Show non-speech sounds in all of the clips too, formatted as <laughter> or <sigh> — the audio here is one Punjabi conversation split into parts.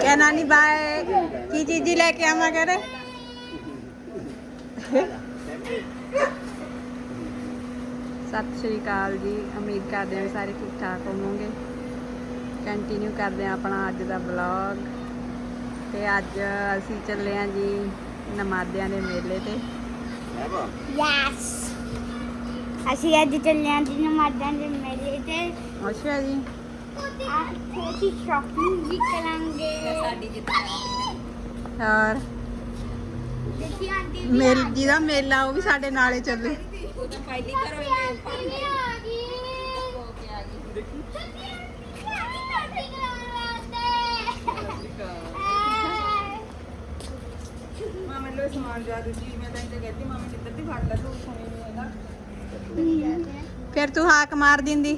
ਕਿਆ ਨਾਨੀ ਬਾਏ? ਕੀ ਚੀਜ਼ੀ ਲੈ ਕੇ ਆਵਾਂ ਸਤਿ ਸ਼੍ਰੀ ਅਕਾਲ ਜੀ। ਉਮੀਦ ਕਰਦੇ ਹਾਂ ਵੀ ਸਾਰੇ ਠੀਕ ਠਾਕ ਹੋਵੋਗੇ। ਕੰਟੀਨਿਊ ਕਰਦੇ ਹਾਂ ਆਪਣਾ ਅੱਜ ਦਾ ਵਲੌਗ ਤੇ ਅੱਜ ਅਸੀਂ ਚੱਲੇ ਹਾਂ ਜੀ ਨਮਾਦਿਆਂ ਦੇ ਮੇਲੇ ਤੇ। ਯੈਸ ਅਸੀਂ ਅੱਜ ਚੱਲੇ ਆਂ ਜੀ ਨਮਾਜ਼ਾਂ ਦੇ ਮੇਲੇ ਤੇ ਅੱਛਾ ਜੀ ਥੋੜੀ ਸ਼ਾਪਿੰਗ ਵੀ ਕਰਾਂਗੇ ਹੋਰ ਦੇਖੀ ਆਂਟੀ ਮੇਲ ਜਿਹਦਾ ਮੇਲਾ ਉਹ ਵੀ ਸਾਡੇ ਨਾਲੇ ਚੱਲੇ ਪਹਿਲੀ ਮਾਮੇ ਲੋ ਸਮਾਨ ਜਾ ਦਿੱਤੀ ਮੈਂ ਤਾਂ ਇਹ ਕਹਿੰਦੀ ਮਾਮੇ ਕਿੱਧਰ ਦੀ ਫੜ ਲੈ ਤੂੰ ਸੁਣੀ ਫਿਰ ਤੂੰ ਹਾਕ ਮਾਰ ਦਿੰਦੀ।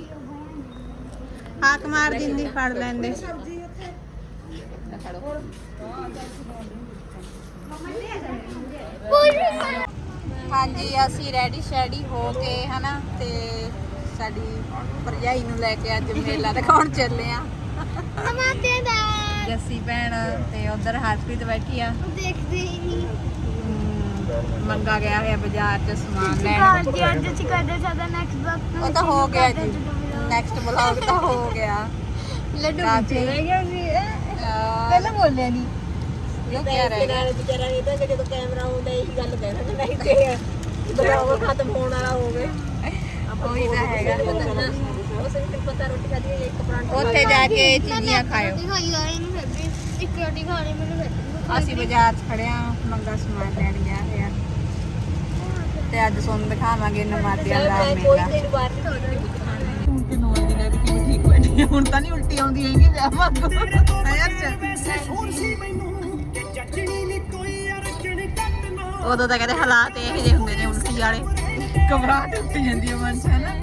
ਹਾਕ ਮਾਰ ਦਿੰਦੀ ਫੜ ਲੈਂਦੇ। ਹਾਂਜੀ ਅਸੀਂ ਰੈਡੀ ਸ਼ੈਡੀ ਹੋ ਕੇ ਹਨਾ ਤੇ ਸਾਡੀ ਭਰਜਾਈ ਨੂੰ ਲੈ ਕੇ ਅੱਜ ਮੇਲਾ ਦਿਖਾਉਣ ਚੱਲੇ ਆ। ਜੱਸੀ ਭੈਣ ਤੇ ਉਧਰ ਹਰਪ੍ਰੀਤ ਬੈਠੀ ਆ। ਦੇਖਦੇ ਹੀ ਨਹੀਂ। ਮੰਗਾ ਗਿਆ ਹੈ ਬਾਜ਼ਾਰ 'ਚ ਸਮਾਨ ਲੈਣ। ਹਾਂਜੀ ਅੱਜ ਅਸੀਂ ਕਰਦੇ ਸਾਡਾ ਨੈਕਸਟ ਬਲੌਗ ਉਹ ਤਾਂ ਹੋ ਗਿਆ ਜੀ। ਨੈਕਸਟ ਬਲੌਗ ਤਾਂ ਹੋ ਗਿਆ। ਲੱਡੂ ਕਾਫੀ ਰਹਿ ਗਿਆ ਸੀ ਪਹਿਲਾਂ ਬੋਲਿਆ ਨਹੀਂ ਇਹ ਕੀ ਰਹਿ ਵਿਚਾਰਾ ਇਹਦਾ ਕਿ ਜਦੋਂ ਕੈਮਰਾ ਆਉਂਦਾ ਇਹੀ ਗੱਲ ਕਹਿਣਾ ਕਿ ਨਹੀਂ ਤੇ ਬਲੌਗ ਖਤਮ ਹੋਣ ਵਾਲਾ ਹੋਵੇ ਉਹੀ ਤਾਂ ਹੈਗਾ। ਉਹ ਸਹੀ ਤੈਨੂੰ ਪਤਾ ਰੋਟੀ ਖਾਦੀ ਹੈ ਇੱਕ ਪਰਾਂਠਾ ਉੱਥੇ ਜਾ ਕੇ ਚੀਜ਼ੀਆਂ ਖਾਇਓ। ਅਸੀਂ ਬਾਜ਼ਾਰ 'ਚ ਖੜੇ ਆ ਮੰਗਾ ਸਮਾਨ ਲੈਣ ਗਿਆ ਹੋਇਆ। ਤੇ ਅੱਜ ਤੁਹਾਨੂੰ ਦਿਖਾਵਾਂਗੇ ਨਮਾਦਿਆਂ ਦਾ ਮੈਂ ਮੇਲਾ। ਕੋਈ ਦਿਨ ਬਾਹਰ ਨਹੀਂ ਖਾਣੀ ਹੁਣ ਤੇ ਨੌਂ ਦਿਨਾਂ ਦੀ ਕਿਵੇਂ ਠੀਕ ਬਣੀ ਹੁਣ ਤਾਂ ਨਹੀਂ ਉਲਟੀ ਆਉਂਦੀ ਹੈਗੀ ਜਾ ਮੰਗੋ ਉਦੋਂ ਤਾਂ ਕਹਿੰਦੇ ਹਾਲਾਤ ਇਹੋ ਜਿਹੇ ਹੁੰਦੇ ਨੇ ਉਲਟੀ ਵਾਲੇ ਘਬਰਾਹਟ ਉੱਠ ਜਾਂਦੀ ਹੈ ਮਨ 'ਚ ਹਨਾ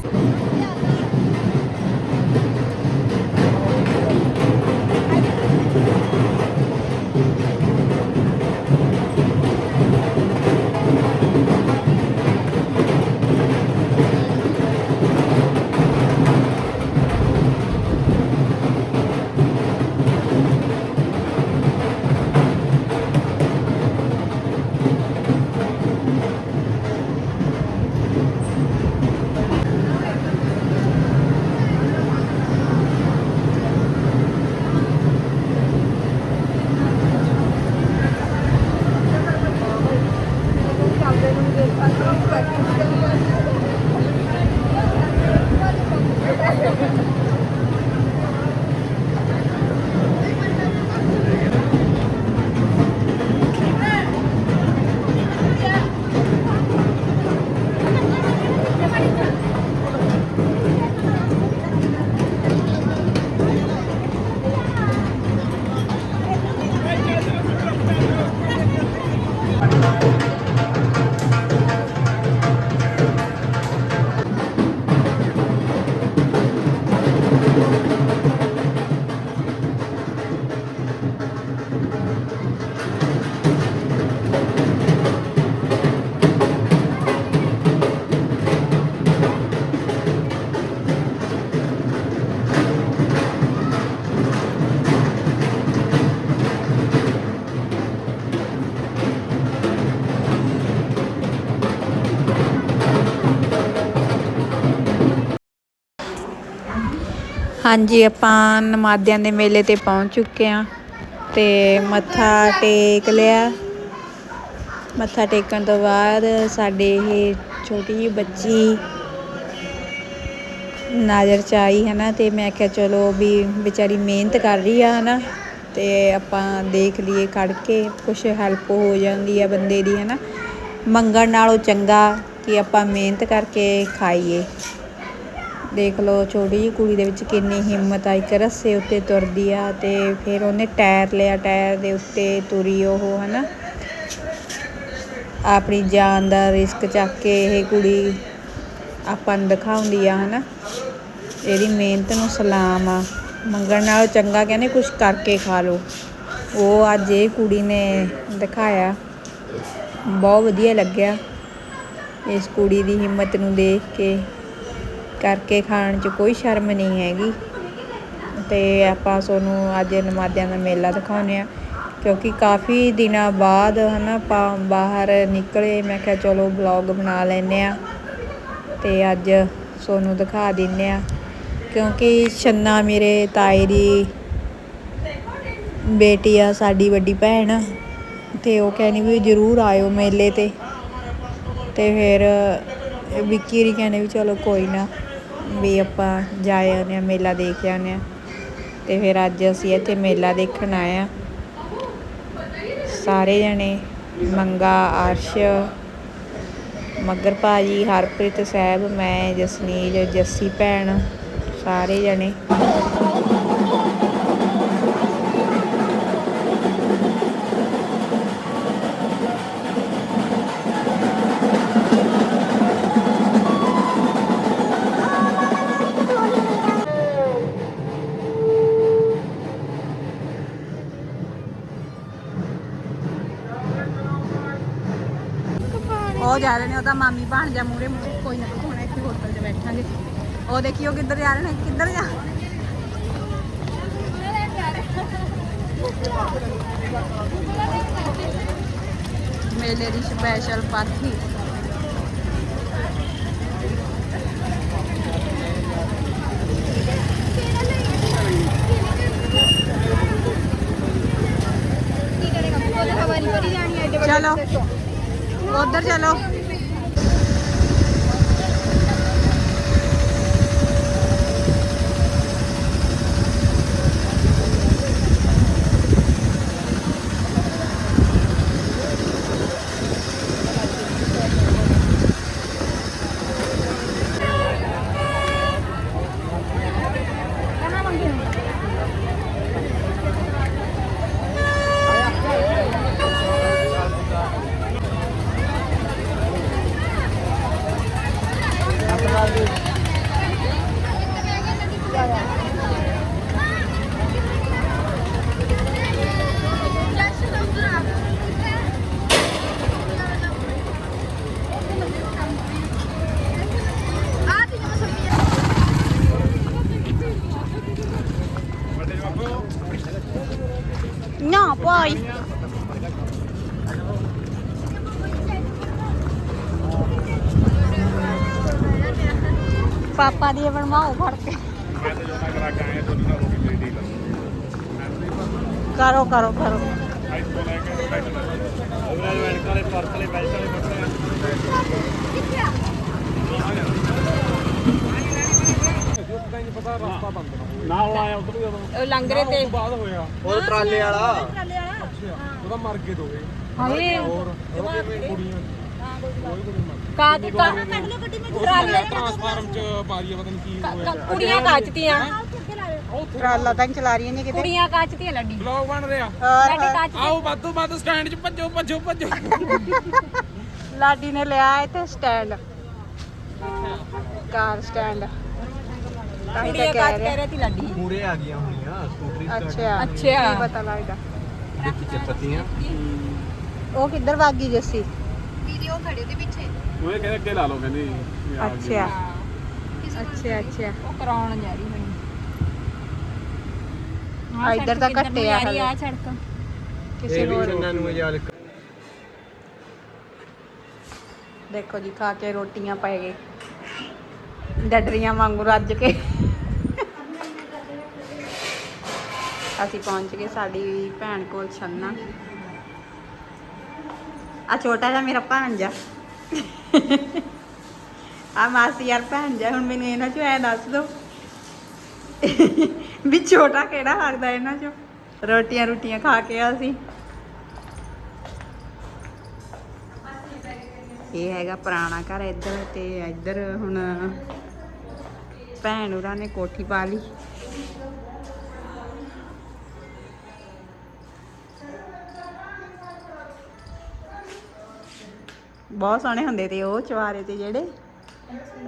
ਹਾਂਜੀ, ਆਪਾਂ ਨਮਾਦਿਆਂ ਦੇ ਮੇਲੇ ਤੇ ਪਹੁੰਚ ਚੁੱਕੇ ਆ ਤੇ ਮੱਥਾ ਟੇਕ ਲਿਆ। ਮੱਥਾ ਟੇਕਣ ਤੋਂ ਬਾਅਦ ਸਾਡੇ ਇਹ ਛੋਟੀ ਜਿਹੀ ਬੱਚੀ ਨਜ਼ਰ ਚ ਆਈ ਹੈ ਨਾ ਤੇ ਮੈਂ ਕਿਹਾ ਚਲੋ ਵੀ ਵਿਚਾਰੀ ਮਿਹਨਤ ਕਰ ਰਹੀ ਆ, ਹਨਾ, ਤੇ ਆਪਾਂ ਦੇਖ ਲਈਏ ਖੜ ਕੇ ਕੁਝ ਹੈਲਪ ਹੋ ਜਾਂਦੀ ਆ ਬੰਦੇ ਦੀ, ਹਨਾ। ਮੰਗਣ ਨਾਲੋਂ ਚੰਗਾ ਕਿ ਆਪਾਂ ਮਿਹਨਤ ਕਰਕੇ ਖਾਈਏ। ਦੇਖ ਲਓ ਛੋਟੀ ਜਿਹੀ ਕੁੜੀ ਦੇ ਵਿੱਚ ਕਿੰਨੀ ਹਿੰਮਤ ਆ, ਇੱਕ ਰੱਸੇ ਉੱਤੇ ਤੁਰਦੀ ਆ ਤੇ ਫਿਰ ਉਹਨੇ ਟਾਇਰ ਲਿਆ, ਟਾਇਰ ਦੇ ਉੱਤੇ ਤੁਰੀ ਉਹ, ਹਨਾ। ਆਪਣੀ ਜਾਨ ਦਾ ਰਿਸਕ ਚੱਕ ਕੇ ਇਹ ਕੁੜੀ ਆਪਾਂ ਨੂੰ ਦਿਖਾਉਂਦੀ ਆ, ਹਨਾ। ਇਹਦੀ ਮਿਹਨਤ ਨੂੰ ਸਲਾਮ ਆ। ਮੰਗਣ ਨਾਲੋਂ ਚੰਗਾ ਕਹਿੰਦੇ ਕੁਝ ਕਰਕੇ ਖਾ ਲਓ। ਉਹ ਅੱਜ ਇਹ ਕੁੜੀ ਨੇ ਦਿਖਾਇਆ। ਬਹੁਤ ਵਧੀਆ ਲੱਗਿਆ ਇਸ ਕੁੜੀ ਦੀ ਹਿੰਮਤ ਨੂੰ ਦੇਖ ਕੇ। ਕਰਕੇ ਖਾਣ 'ਚ ਕੋਈ ਸ਼ਰਮ ਨਹੀਂ ਹੈਗੀ। ਤੇ ਆਪਾਂ ਤੁਹਾਨੂੰ ਅੱਜ ਨਮਾਦਿਆਂ ਦਾ ਮੇਲਾ ਦਿਖਾਉਂਦੇ ਆ ਕਿਉਂਕਿ ਕਾਫੀ ਦਿਨਾਂ ਬਾਅਦ ਹਨਾ ਆਪਾਂ ਬਾਹਰ ਨਿਕਲੇ, ਮੈਂ ਕਿਹਾ ਚਲੋ ਵਲੌਗ ਬਣਾ ਲੈਨੇ ਆ ਤੇ ਅੱਜ ਤੁਹਾਨੂੰ ਦਿਖਾ ਦਿੰਨੇ ਆ ਕਿਉਂਕਿ ਛੰਨਾ ਮੇਰੇ ਤਾਏ ਦੀ ਬੇਟੀ ਆ, ਸਾਡੀ ਵੱਡੀ ਭੈਣ। ਤੇ ਉਹ ਕਹਿੰਦੀ ਵੀ ਜ਼ਰੂਰ ਆਇਓ ਮੇਲੇ ਤੇ। ਤੇ ਫਿਰ ਵਿੱਕੀ ਰੀ ਕਹਿੰਦੇ ਵੀ ਚਲੋ ਕੋਈ ਨਾ। ਵੀ ਆਪਾਂ ਜਾ ਆਉਂਦੇ ਹਾਂ, ਮੇਲਾ ਦੇਖ ਆਉਂਦੇ ਹਾਂ। ਤੇ ਫਿਰ ਅੱਜ ਅਸੀਂ ਇੱਥੇ ਮੇਲਾ ਦੇਖਣ ਆਏ ਹਾਂ। ਸਾਰੇ ਜਣੇ, ਮੰਗਾ, ਅਰਸ਼ ਮੱਗਰ ਭਾਜੀ ਹਰਪ੍ਰੀਤ ਸਾਹਿਬ, ਮੈਂ ਜਸਨੀਰ ਜੱਸੀ ਭੈਣ, ਸਾਰੇ ਜਣੇ। ਉਹ ਜਾ ਰਹੇ ਨੇ ਉਹਦਾ ਮਾਮੀ ਭਾਣਜਾ ਮੂਰੇ ਮੂਰੇ ਕੋਈ ਨਾ ਕੋਣਾ ਇੱਥੇ ਹੋਟਲ 'ਚ ਬੈਠਾਂਗੇ। ਉਹ ਦੇਖੀ ਉਹ ਕਿੱਧਰ ਜਾ ਰਹੇ ਨੇ ਕਿੱਧਰ ਜਾ? ਮੇਲੇ ਦੀ ਸਪੈਸ਼ਲ ਪਾਥੀ। ਚਲੋ। ਉਧਰ ਚਲੋ ਨਾ ਭਾਈ ਪਾਪਾ ਦੀ ਬਣਵਾਓ ਫੜ ਕੇ। ਕਰਾ ਹੋ ਮੇਰੀ ਕਰੋ ਕਰੋ। ਵਾਲੇ ਵਾਲੇ ਵਾਲੇ ਨਾ ਹੁਣ ਆਇਆ ਉਧਰ ਜਦੋਂ ਲੰਗਰੇ ਤੇ। ਬਾਅਦ ਹੋਇਆ ਉਹ ਟਰਾਲੇ ਵਾਲਾ। ਉਹਦਾ ਮਰ ਗਏ ਦੋਵੇਂ। ਹਾਏ। ਹੋਰ ਕੁੜੀਆਂ? ਕਾਜ ਕਾ ਟਰਾਲੇ ਟ੍ਰਾਂਸਫਾਰਮ ਚ ਬਾਰੀਆ ਪਤਾ ਨਹੀਂ ਕੀ ਹੋਇਆ। ਕੁੜੀਆਂ ਕਾਚਤੀਆਂ। ਟਰਾਲਾ ਤਾਂ ਨੀ ਚਲਾ ਰਹੀਆਂ ਨੇ ਕਿਤੇ। ਕੁੜੀਆਂ ਕਾਚਤੀਆਂ ਲੱਡੀ। ਬਲੌਗ ਬਣ ਰਿਹਾ। ਹੋਰ ਲੱਡੀ ਕਾਚ ਆਓ ਵੱਧ ਤੋਂ ਵੱਧ ਸਟੈਂਡ 'ਚ ਭੱਜੋ ਭੱਜੋ ਭੱਜੋ। ਲਾਡੀ ਨੇ ਲਿਆ ਇੱਥੇ ਸਟੈਂਡ। ਕਾਰ ਸਟੈਂਡ। ਤਾਂ ਹੀ ਤਾਂ ਕੁੜੀਆਂ ਕਹਿ ਕਾਚ ਰਿਹਾ। ਕਹਿ ਰਹੀ ਸੀ ਲੱਡੀ। ਮੂਰੇ ਆ ਗਈਆਂ ਹੋਣੀਆਂ ਸਕੂਟਰੀ ਅੱਛਾ। ਅੱਛਾ। ਪਤਾ ਲੱਗਦਾ। ਚੱਪਤੀਆਂ। ਉਹ ਕਿੱਧਰ ਭਾਗੀ ਜੱਸੀ? ਉਹ ਕਹਿੰਦੇ ਅੱਗੇ ਲਾ ਲਓ ਕਹਿੰਦੀ ਵੀ ਆ ਗਈ। ਅੱਛਾ। ਅੱਛਾ ਅੱਛਾ। ਉਹ ਕਰਾਉਣ ਜਾ ਰਹੀ ਮੈਨੂੰ ਆ ਇੱਧਰ ਤਾਂ ਘੱਟੇ ਆ ਹਲੇ। ਆ ਸੜਕ। ਕਿਸੇ ਇਹ ਵੀ ਹੋਰ ਚੰਗਾ ਨੂੰ ਮਜਾਲ ਦੇਖੋ ਜੀ ਖਾ ਕੇ ਰੋਟੀਆਂ ਪੈ ਗਏ। ਡੱਡਰੀਆਂ ਵਾਂਗੂ ਰੱਜ ਕੇ। ਅਸੀਂ ਪਹੁੰਚ ਗਏ ਸਾਡੀ ਭੈਣ ਕੋਲ ਛੰਨਾ। ਆ ਛੋਟਾ ਜਿਹਾ ਮੇਰਾ ਭਾਂਜਾ ਆ ਮਾਸੀ ਯਾਰ ਭਾਂਜਾ ਹੁਣ ਮੈਨੂੰ ਇਹਨਾਂ ਚੋਂ ਐ ਦੱਸ ਦੋ ਵੀ ਛੋਟਾ ਕਿਹੜਾ ਲੱਗਦਾ ਇਹਨਾਂ ਚੋਂ? ਰੋਟੀਆਂ ਰੋਟੀਆਂ ਖਾ ਕੇ ਆ ਅਸੀਂ। ਇਹ ਹੈਗਾ ਪੁਰਾਣਾ ਘਰ ਇੱਧਰ ਤੇ ਇੱਧਰ ਹੁਣ ਭੈਣ ਉਹਨਾਂ ਨੇ ਕੋਠੀ ਪਾ ਲਈ। ਬਹੁਤ ਸੋਹਣੇ ਹੁੰਦੇ ਤੇ ਉਹ ਚਵਾਰੇ ਤੇ ਜਿਹੜੇ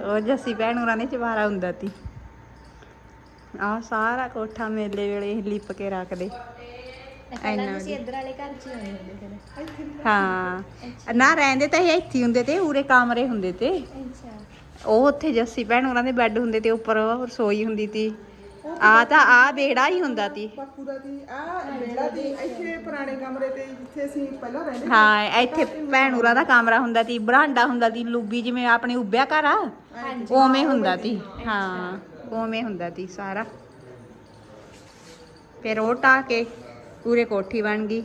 ਉਹ ਜੱਸੀ ਭੈਣ ਉਹਨਾਂ ਨੇ ਚਵਾਰਾ ਹੁੰਦਾ ਸੀ ਆ ਸਾਰਾ ਕੋਠਾ ਮੇਲੇ ਵੇਲੇ ਲਿਪ ਕੇ ਰੱਖਦੇ। ਇੰਨਾ ਵਧੀਆ। ਇੱਧਰ ਵਾਲੇ ਘਰ 'ਚ ਹੀ ਹੁੰਦੇ ਨਾ ਰਹਿੰਦੇ ਤਾਂ ਇਹ ਇੱਥੇ ਹੁੰਦੇ ਤੇ ਉਰੇ ਕਮਰੇ ਹੁੰਦੇ ਤੇ। ਅੱਛਾ। ਉਹ ਉੱਥੇ ਜੱਸੀ ਭੈਣ ਉਹਨਾਂ ਦੇ ਬੈੱਡ ਹੁੰਦੇ ਤੇ ਉੱਪਰ ਰਸੋਈ ਹੁੰਦੀ ਤੀ। ਆ ਤਾਂ ਆ ਬੇੜਾ ਹੀ ਹੁੰਦਾ ਤੀ ਬਾਪੂ ਦਾ ਦੀ ਆ ਬੇੜਾ ਦੀ ਇੱਥੇ ਪੁਰਾਣੇ ਕਮਰੇ ਤੇ ਜਿੱਥੇ ਅਸੀਂ ਪਹਿਲਾਂ ਰਹਿੰਦੇ ਹਾਂ ਇੱਥੇ ਭੈਣੂਰਾ ਦਾ ਕਮਰਾ ਹੁੰਦਾ ਤੀ ਬਰਾਂਡਾ ਹੁੰਦਾ ਤੀ ਲੂਬੀ ਜਿਵੇਂ ਆਪਣੇ ਉੱਭਿਆ ਘਰ ਆ ਉਵੇਂ ਹੁੰਦਾ ਤੀ ਹਾਂ ਉਵੇਂ ਹੁੰਦਾ ਤੀ ਸਾਰਾ। ਫਿਰ ਉਹ ਢਾ ਕੇ ਪੂਰੇ ਕੋਠੀ ਬਣ ਗਈ।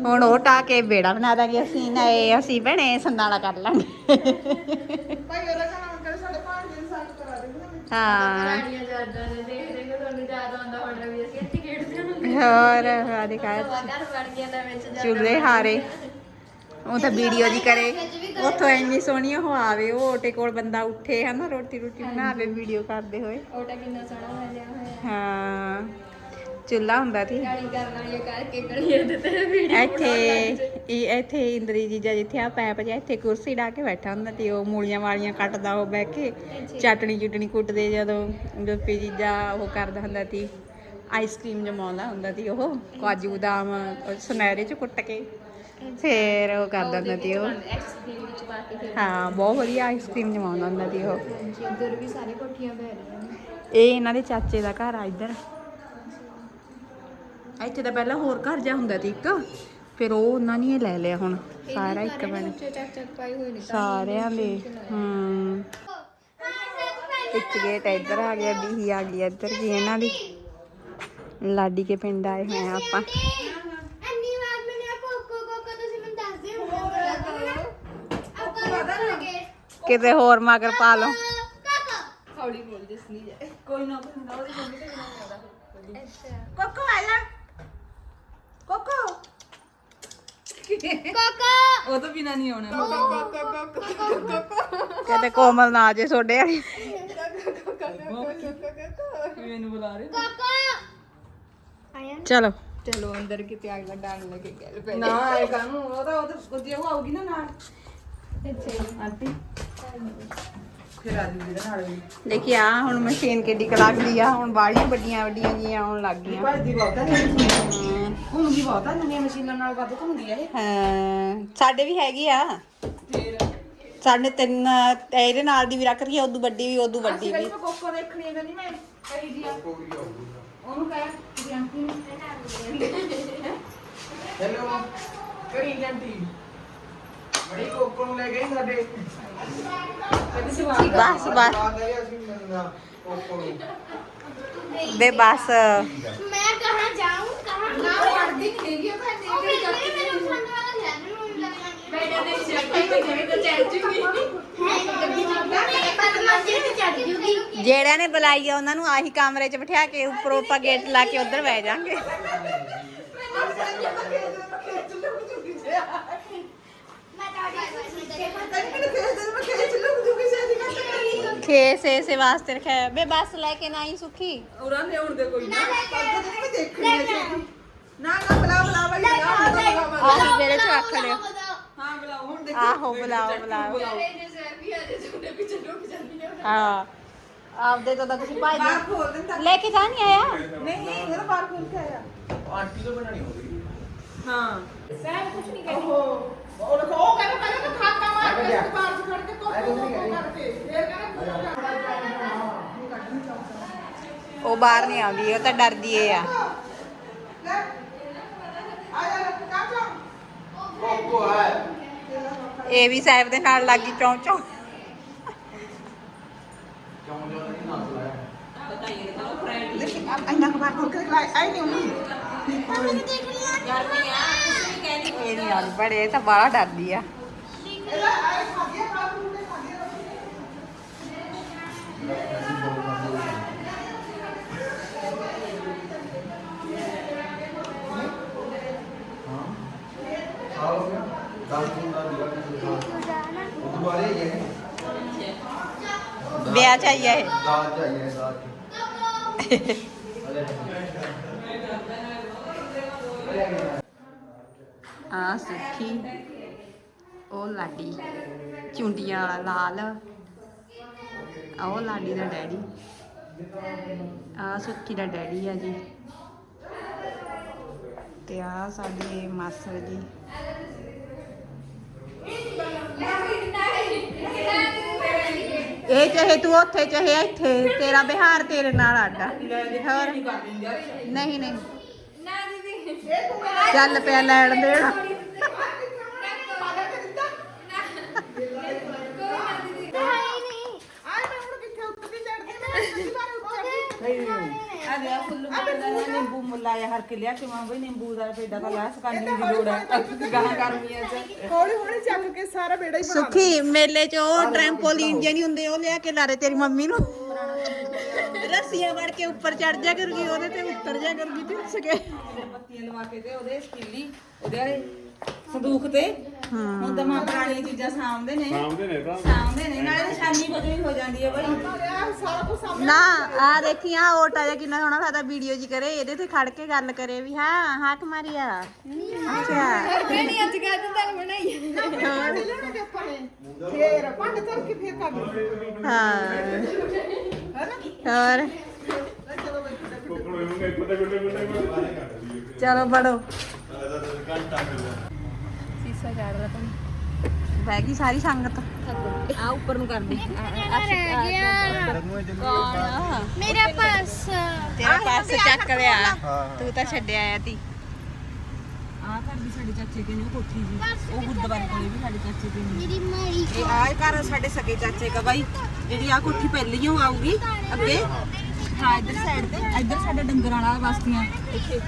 ਹੁਣ ਉਹ ਢਾ ਕੇ ਬੇੜਾ ਬਣਾ ਦਾਂਗੇ ਅਸੀਂ ਨਏ ਅਸੀਂ ਭੈਣੇ ਸੰਦਾਲਾ ਕਰ ਲਾਂਗੇ। ਭਾਈ ਉਹਦਾ ਕੰਮ ਕਰ ਸਾਡੇ ਭਾਂਡੇ ਸਾਫ਼ ਕਰਾ ਦੇ ਨਾ ਹਾਂ। ਪੁਰਾਣੀਆਂ ਯਾਦਾਂ ਨੇ ਦੇਖ ਦੇਖ ਤੁਹਾਨੂੰ ਯਾਦ ਆਉਂਦਾ ਹੋਣਾ ਵੀ ਅਸੀਂ ਇੱਥੇ ਖੇਡਦੇ ਹੁੰਦੇ ਹੋਰ ਆਦੇ ਕਾ ਘਰ ਵੜ ਗਿਆ ਤਾਂ ਵਿੱਚ ਜਾ ਚੁੱਲ੍ਹੇ ਹਾਰੇ। ਉਹ ਤਾਂ ਵੀਡੀਓ ਜੀ ਕਰੇ। ਉੱਥੋਂ ਇੰਨੀ ਸੋਹਣੀ ਉਹ ਆਵੇ ਉਹ ਓਟੇ ਕੋਲ ਬੰਦਾ ਉੱਠੇ ਹਨਾ ਰੋਟੀ ਰੋਟੀ ਬਣਾਵੇ ਵੀਡੀਓ ਕਰਦੇ ਹੋਏ। ਓਟਾ ਕਿੰਨਾ ਸੋਹਣਾ ਲੱਗਿਆ ਹੋਇਆ। ਹਾਂ। ਚੁੱਲ੍ਹਾ ਹੁੰਦਾ ਸੀ। ਗਾਲੀ ਕਰਨ ਵਾਲੀਆਂ ਕਰਕੇ ਕੜੀਏ ਦੇ ਤੇ ਵੀਡੀਓ ਇੱਥੇ ਇਹ ਇੱਥੇ ਇੰਦਰੀ ਜੀਜਾ ਜਿੱਥੇ ਆ ਪੈਪ ਜਿਹਾ ਇੱਥੇ ਕੁਰਸੀ ਢਾ ਕੇ ਬੈਠਾ ਹੁੰਦਾ ਤੇ ਉਹ ਮੂਲੀਆਂ ਵਾਲੀਆਂ ਕੱਟਦਾ ਉਹ ਬਹਿ ਕੇ ਚਟਣੀ ਚੁਟਣੀ ਕੁੱਟਦੇ ਜਦੋਂ ਗੁੱਪੀ ਜੀਜਾ ਉਹ ਕਰਦਾ ਹੁੰਦਾ ਸੀ ਆਈਸਕ੍ਰੀਮ ਜਮਾਉਂਦਾ ਹੁੰਦਾ ਸੀ ਉਹ ਕਾਜੂ ਬਦਾਮ ਸੁਨਹਿਰੇ ਚ ਕੁੱਟ ਕੇ ਫੇਰ ਉਹ ਕਰਦਾ ਹੁੰਦਾ ਸੀ ਉਹ। ਐਕਸਪੀਰੀਅੰਸ ਵਿੱਚ ਪਾ ਕੇ ਖੇਡ ਹਾਂ ਬਹੁਤ ਵਧੀਆ ਆਈਸਕ੍ਰੀਮ ਜਮਾਉਂਦਾ ਹੁੰਦਾ ਸੀ ਉਹ। ਹਾਂਜੀ ਇੱਧਰ ਵੀ ਸਾਰੇ ਕੋਠੀਆਂ ਪੈ ਰਹੀਆਂ ਨੇ। ਇਹ ਇਹਨਾਂ ਦੇ ਚਾਚੇ ਦਾ ਘਰ ਆ ਇੱਧਰ। ਇੱਥੇ ਤਾਂ ਪਹਿਲਾਂ ਹੋਰ ਘਰ ਜਾ ਹੁੰਦਾ ਸੀ ਇੱਕ ਫਿਰ ਉਹ ਉਹਨਾਂ ਨੇ ਲੈ ਲਿਆ ਹੁਣ ਸਾਰਾ ਇੱਕ ਬਣ ਨੇ ਸਾਰਿਆਂ ਦੇ ਹੂੰ। ਇੱਕ ਗੇਟ ਇੱਧਰ ਆ ਗਿਆ ਬੀਹੀ ਆ ਗਈ ਇੱਧਰ ਜੀ ਇਹਨਾਂ ਦੀ। ਲਾਡੀ ਕੇ ਪਿੰਡ ਆਏ ਹੋਏ ਆ ਆਪਾਂ। ਅੰਨੀ ਵਾਰ ਮੈਨੇ ਕੋਕੋ ਕੋਕੋ ਤੁਸੀਂ ਮੈਨੂੰ ਦੱਸ ਦਿਓ। ਆਪਾਂ ਲੱਗੇ। ਕਿਤੇ ਹੋਰ ਮਗਰ ਪਾ ਲਓ। ਕਾਕਾ ਕੋਕੋ ਆ ਜਾ ਕੋਕੋ ਕਾਕਾ। ਕਿਤੇ ਕੋਮਲ ਨਾ ਆ ਜੇ ਛੋਡੇ ਵਾਲੀ। ਕਾਕਾ ਆਇਆ ਚਲੋ। ਚਲੋ ਅੰਦਰ ਕਿਤੇ ਅਗਲਾ ਡਾਂਗ ਲੱਗੇ ਗੱਲ ਪੈ ਨਾ ਆਏ ਕਾਨੂੰ ਉਹ ਤਾਂ ਉਹ ਜੇ ਉਹ ਆਉਗੀ ਨਾ ਨਾਲ। ਆਂਟੀ। ਫਿਰ ਨਾਲ ਵੀ। ਦੇਖੀ ਆ ਹੁਣ ਮਸ਼ੀਨ ਕਿੱਡੀ ਕੁ ਲੱਗਦੀ ਆ ਹੁਣ ਬਾੜੀਆਂ ਵੱਡੀਆਂ ਵੱਡੀਆਂ ਜੀਆਂ ਆਉਣ ਲੱਗ ਗਈਆਂ। ਭੱਜਦੀ ਬਹੁਤਾ ਨਹੀਂ ਘੁੰਮਦੀ ਬਹੁਤਾ ਨਵੀਆਂ ਮਸ਼ੀਨਾਂ ਨਾਲ ਵੱਧ ਘੁੰਮਦੀ ਆ ਇਹ। ਹਾਂ ਸਾਡੇ ਵੀ ਹੈਗੀ ਆ। ਫੇਰ? ਸਾਡੇ ਤਿੰਨ ਇਹਦੇ ਨਾਲ ਦੀ ਵੀ ਰੱਖ ਰਹੀ ਆ ਉਦੋਂ ਵੱਡੀ ਵੀ ਉਦੋਂ ਵੱਡੀ ਵੀ। ਮੈਂ ਕੋਕੋ ਦੇਖਣੀ ਹੈ ਕਹਿੰਦੀ ਮੈਂ ਕਹੀ ਦੀ ਆ। ਉਹਨੂੰ ਕਹਿ ਕਿ ਆਂਟੀ ਨੂੰ ਹੈਲੋ ਕਰੀ ਆਂਟੀ ਬੜੀ ਕੋਕੋ ਨੂੰ ਲੈ ਗਈ ਸਾਡੇ। ਬਸ ਬਸ। ਬੇ ਬਸ। ਮੈਂ ਕਹਾਂ ਜਾਉਂ ਕਹਾਂ ਨਾ ਪੜਦੀ ਨਹੀਂ ਹੈਗੀ ਆਪਾਂ ਦੇਖ ਲਈ ਕਰਦੀ ਮੇਰੇ ਪਸੰਦ ਵਾਲਾ ਲੈ ਲੈ ਮੈਨੂੰ ਲੱਗਣਾ ਬੈਠੇ ਦੇ ਚੱਕੀ ਤੇ ਜਿਹੜੇ ਤੇ ਜਿਹੜਿਆਂ ਨੇ ਬੁਲਾਈ ਆ ਉਹਨਾਂ ਨੂੰ ਆਹੀ ਕਮਰੇ 'ਚ ਬਿਠਾ ਕੇ ਉੱਪਰੋਂ ਆਪਾਂ ਗੇਟ ਲਾ ਕੇ ਉਧਰ ਬਹਿ ਜਾਾਂਗੇ। ਖੇਸ ਇਸੇ ਵਾਸਤੇ ਰੱਖਿਆ ਬੇ ਬਸ ਲੈ ਕੇ ਨਾ ਹੀ ਸੁਖੀ। ਉਰਾਂ ਲਿਆਉਣ ਦੇ ਕੋਈ ਨਾ। ਪੜਦਾ ਤਾਂ ਨਹੀਂ ਦੇਖਣੀ ਹੈ। ਨਾ ਨਾ। ਬੁਲਾ ਬੁਲਾ ਬਈ ਬੁਲਾ ਹੁਣ ਤਾਂ ਬੁਲਾਵਾਂਗੇ। ਆਹੀ ਮੇਰੇ 'ਚ ਰੱਖ ਲਿਓ। ਹਾਂ ਬੁਲਾਓ ਹੁਣ ਦੇਖੀ। ਆਹੋ ਬੁਲਾਓ ਬੁਲਾਓ। ਹਾਂ। ਆਪਦੇ ਤੋਂ ਤਾਂ ਤੁਸੀਂ ਬਾਹਰ ਭਾਈ ਖੋਲ ਦਿੰਦਾ। ਲੈ ਕੇ ਤਾਂ ਨਹੀਂ ਆਇਆ? ਨਹੀਂ ਇਹਦਾ ਬਾਹਰ ਖੋਲ ਕੇ ਆਇਆ। ਆਂਟੀ ਤੋਂ ਬਣਾਣੀ ਹੋਵੇਗੀ ਹਾਂ। ਸਹਿਬ ਕੁਝ ਨਹੀਂ ਕਹਿੰਦੀ। ਉਹ ਦੇਖੋ ਉਹ ਕਹਿੰਦਾ ਪਹਿਲਾਂ ਤਾਂ ਖਾਤਾ ਮਾਰ ਕੇ ਬਾਹਰ ਚ ਖੜ ਕੇ ਕੋਕੋ ਕਰਕੇ ਫੇਰ ਕਹਿੰਦਾ ਉਹ ਬਾਹਰ ਨਹੀਂ ਆਉਂਦੀ ਉਹ ਤਾਂ ਡਰਦੀ ਏ ਆ। ਆ ਇਹ ਵੀ ਸਾਹਿਬ ਦੇ ਨਾਲ ਲੱਗੀ ਚੌਂ ਚੌਂ। ਨਹੀਂ ਇੰਨਾ ਕੁ ਬਾਹਰ ਖੋਲ ਕੇ ਲਾਈ ਆਈ ਨਹੀਂ ਹੁੰਦੀ ਇਹ ਨਹੀਂ ਆਉਂਦੀ ਬੜੇ ਤਾਂ ਬਾਹਲਾ ਡਰਦੀ ਆ। ਇਹਦਾ ਆਏ ਖਾ ਗਿਆ ਬਾਥਰੂਮ ਦੇ ਖਾ ਗਿਆ ਸਾਲ ਹੋ ਗਿਆ 10 ਦਿਨ ਦਾ ਦਿਵਾ ਕਿਸੇ ਦਾ ਉਹ ਦੁਬਾਰੇ ਹੀ ਹੈ ਵਿਆਹ ਚ ਆਈ ਆ ਇਹ? ਦਾਲ ਚਾਹੀਏ ਦਾਲ ਅਰੇ <laughs> ਆ ਸੁੱਖੀ ਉਹ ਲਾਡੀ ਚੁੰਡੀਆਂ ਵਾਲਾ ਲਾਲ ਆ ਉਹ ਲਾਡੀ ਦਾ ਡੈਡੀ ਆ ਸੁੱਖੀ ਦਾ ਡੈਡੀ ਆ ਜੀ। ਤੇ ਆ ਸਾਡੇ ਮਾਸੜ ਜੀ। ਇਹ ਚਾਹੇ ਤੂੰ ਉੱਥੇ ਚਾਹੇ ਇੱਥੇ ਤੇਰਾ ਬਿਹਾਰ ਤੇਰੇ ਨਾਲ ਆਡਾ। ਹੋਰ? ਨਹੀਂ ਨਹੀਂ। ਚੱਲ ਪਿਆ ਲੈਣ ਦੇਣ। ਦਾ ਨਿੰਬੂ ਮੁੱਲਾ ਜਾਂ ਹਰ ਕੇ ਲਿਆ ਕਿ ਮਾਂ ਬਈ ਨਿੰਬੂ ਦਾ ਪੇਡਾ ਤਾਂ ਲਾਸ ਕਰਨੀ ਦੀ ਲੋੜ ਹੈ ਗਾਹਾਂ ਗਰਮੀਆਂ ਚ ਹੌਲੀ ਹੌਲੀ ਚੱਕ ਕੇ ਸਾਰਾ ਬੇੜਾ ਹੀ ਬਣਾ ਸੁਖੀ ਮੇਲੇ 'ਚ ਉਹ ਟ੍ਰੈਂਪੋਲੀਨ ਹੁੰਦੇ ਉਹ ਲਿਆ ਕੇ ਲਾਰੇ ਤੇਰੀ ਮੰਮੀ ਨੂੰ। ਰੱਸੀਆਂ ਵੜ ਕੇ ਉੱਪਰ ਚੜ ਜਾ ਕਰੂਗੀ ਉਹਦੇ ਤੇ ਉੱਤਰ ਜਾ ਕਰੂਗੀ ਟਿੱਸ ਕੇ। ਪੱਤੀਆਂ ਲਵਾ ਕੇ ਤੇ ਉਹਦੇ ਸਟੀਲੀ ਉਹਦੇ ਸੰਦੂਖ ਤੇ। ਹੁਣ ਤਾਂ ਮਾਂ ਪੁਰਾਣੀਆਂ ਚੀਜ਼ਾਂ ਸਾਂਭਦੇ ਨੇ। ਸਾਹਮਣੇ ਨੇ ਤਾਂ। ਸਾਂਭਦੇ ਨੇ ਨਾਲੇ ਨਿਸ਼ਾਨੀ ਬਦਲੀ ਹੋ ਜਾਂਦੀ ਹੈ ਬਈ। ਲਿਆ ਸਾਰਾ ਕੁਝ ਸਾਹਮਣੇ ਨਾ ਆ ਦੇਖੀ ਆ ਓਟਾ ਜਿਹਾ ਕਿੰਨਾ ਸੋਹਣਾ ਲੱਗਦਾ ਵੀਡੀਓ ਜੀ ਕਰੇ ਇਹਦੇ ਤੇ ਖੜ ਕੇ ਗੱਲ ਕਰੇ ਵੀ ਹਾਂ ਹਾਕ ਮਾਰੀਆ ਅੱਛਾ। ਕਿਹੜੀ ਅੱਜ ਕੱਲ ਤਾਂ ਬਣਾਈ ਹੋਰ ਲੈਣਾ ਕਿ ਆਪਾਂ ਨੇ ਫੇਰ ਪੰਡ ਚੱਲ ਕੇ ਫੇਰ ਕਰ ਲਓ। ਹਾਂ। ਹੋਰ? ਚਲੋ ਬੜੋ ਸੀਸਾ ਚੜ ਰਿਹਾ ਤੂੰ। ਬਹਿ ਗਈ ਸਾਰੀ ਸੰਗਤ। ਆ ਉੱਪਰ ਨੂੰ ਕਰਦੀ ਮੇਰਾ ਪਾਸ ਤੇਰਾ ਪਾਸ ਚੱਕ ਲਿਆ। ਤੂੰ ਤਾਂ ਛੱਡਿਆ ਆ ਤੀ। ਆ ਘਰ ਵੀ ਸਾਡੇ ਚਾਚੇ ਕੇ ਨੇ ਕੋਠੀ ਜੀ। ਉਹ ਗੁਰਦੁਆਰੇ ਕੋਲੇ ਵੀ ਸਾਡੇ ਚਾਚੇ ਕੇ ਨੇ ਮੇਰੀ ਮਾਈ ਇਹ ਆ ਘਰ ਸਾਡੇ ਸਕੇ ਚਾਚੇ ਕਾ ਬਾਈ। ਜਿਹੜੀ ਆ ਕੋਠੀ ਪਹਿਲੀਓ ਆਊਗੀ, ਅੱਗੇ। ਹਾਂ, ਇੱਧਰ ਸਾਈਡ ਤੇ, ਇੱਧਰ ਸਾਡੇ ਡੰਗਰਾਂ ਵਾਲਾ ਬਸਤੀਆਂ ਇੱਥੇ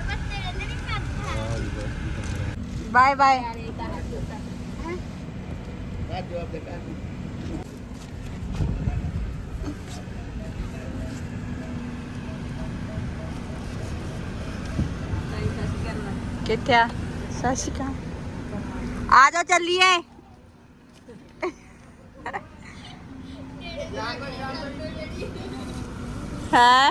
ਬਾਏ ਬਾਏ ਕਿੱਥੇ ਆ? ਸਤਿ ਸ਼੍ਰੀ ਅਕਾਲ। ਆ ਜਾਓ, ਚੱਲੀਏ। ਹੈ